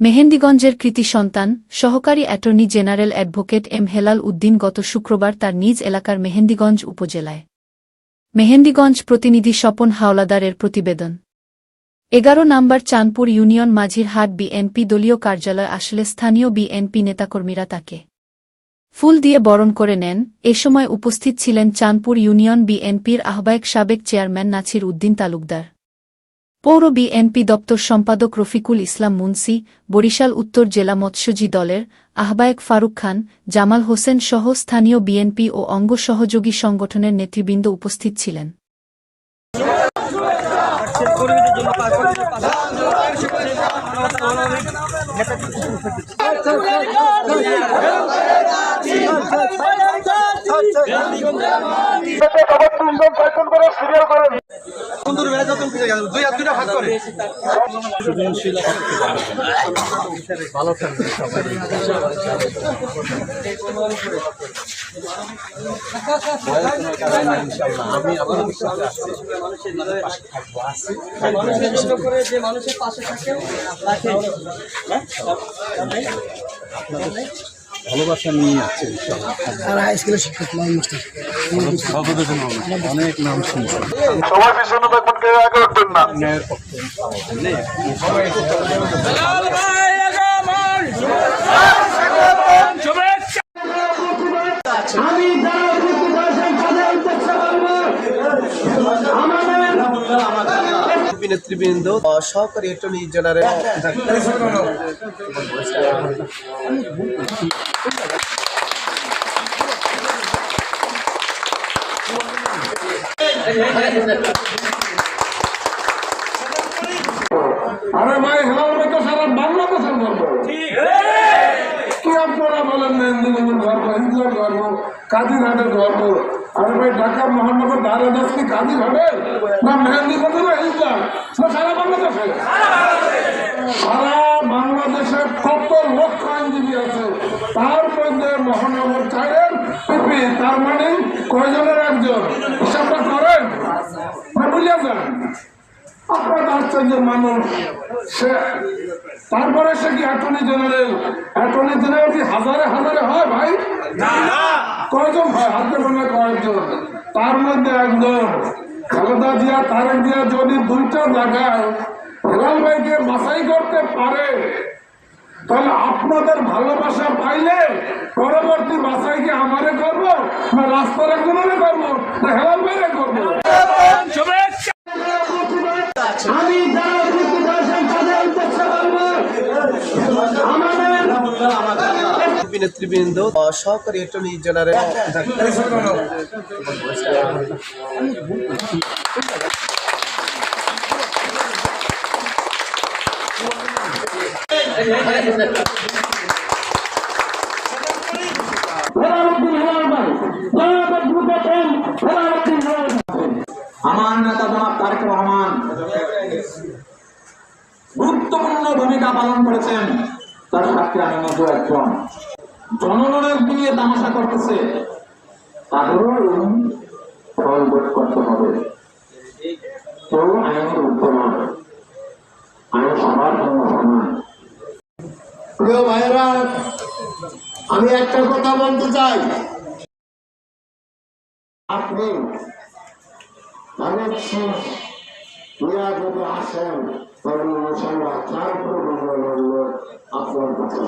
মেহেন্দিগঞ্জের কৃতি সন্তান, সহকারী attorney general advocate M Helal Uddin গত শুক্রবার তার নিজ এলাকার মেহেন্দিগঞ্জ উপজেলায়। মেহেন্দিগঞ্জ প্রতিনিধি স্বপন হাওলাদারের প্রতিবেদন। এগারো number Chandpur union Majhirhat BNP দলীয় কার্যালয় আসলে স্থানীয় বিএনপি নেতাকর্মীরা তাকে ফুল দিয়ে বরণ করে নেন। এ সময় উপস্থিত ছিলেন চাঁদপুর ইউনিয়ন বিএনপির আহ্বায়ক সাবেক চেয়ারম্যান নাছির উদ্দিন তালুকদার। পৌর বিএনপি দপ্তর সম্পাদক রফিকুল ইসলাম মুন্সি, বরিশাল উত্তর জেলা মৎস্যজী দলের আহ্বায়ক ফারুক খান, জামাল হোসেন সহ স্থানীয় বিএনপি ও অঙ্গ সহযোগী সংগঠনের নেতৃবৃন্দ উপস্থিত ছিলেন। কর্মীদের সুন্দর বেড়া গেল। দুই হাত, দুইটা ভাগ করে। মানুষের জন্য করে যে মানুষের পাশে থাকে তাকে ভালোবাসা নিয়ে যাচ্ছে ইনশাআল্লাহ। আর হাই স্কুলের শিক্ষক সততার অনেক নাম শুনছি। সবাই পিছনে থাকবেন কেউ আগে উঠবেন না। ন্যায়ের পক্ষে আমি নেতৃবৃন্দ সহকারী অ্যাটর্নি জেনারেল আরে ভাই হেলাল ভাই তো সারা বাংলাদেশের গর্ব কি সারা বাংলাদেশে সারা বাংলাদেশের কত লক্ষ আছে তার মহানগর পিপি তার মানে কয়জনের একজন? হিসাবটা করেন। না? বুঝিয়া আপনারা মানুষ সে তারপরে সে কি অ্যাটর্নি জেনারেল? অ্যাটর্নি জেনারেল কি হাজারে হাজারে হয় ভাই? কয়জন হয়? হাতে গোনা কয়েকজন। তার মধ্যে একজন খালেদা জিয়া তারেক জিয়া যদি দুইটা জায়গায় হেলাল ভাইকে বাছাই করতে পারে তাহলে আপনাদের ভালোবাসা পাইলে পরবর্তী বাছাই কি আমারে করব না রাস্তার একজনের করব না হেলাল ভাইরে করব? আমি যারা উপস্থিত আছেন তাদের উদ্দেশ্যে বলব আমাদের নেতৃবৃন্দ সহকারী অ্যাটর্নি জেনারেল আমার নেতা জনাব তারেক রহমান। গুরুত্বপূর্ণ ভূমিকা পালন করেছেন তার সাথে আমি মতো একজন। জনগণের নিয়ে তামাশা করতেছে। তাদেরও ফল ভোট করতে হবে। কেউ আইনের সবার ভাইরা আমি একটা কথা বলতে চাই। আপনি অনেক মিয়া যদি আসেন তবে ইনশাল্লাহ প্রয়োজন আপনার কাছে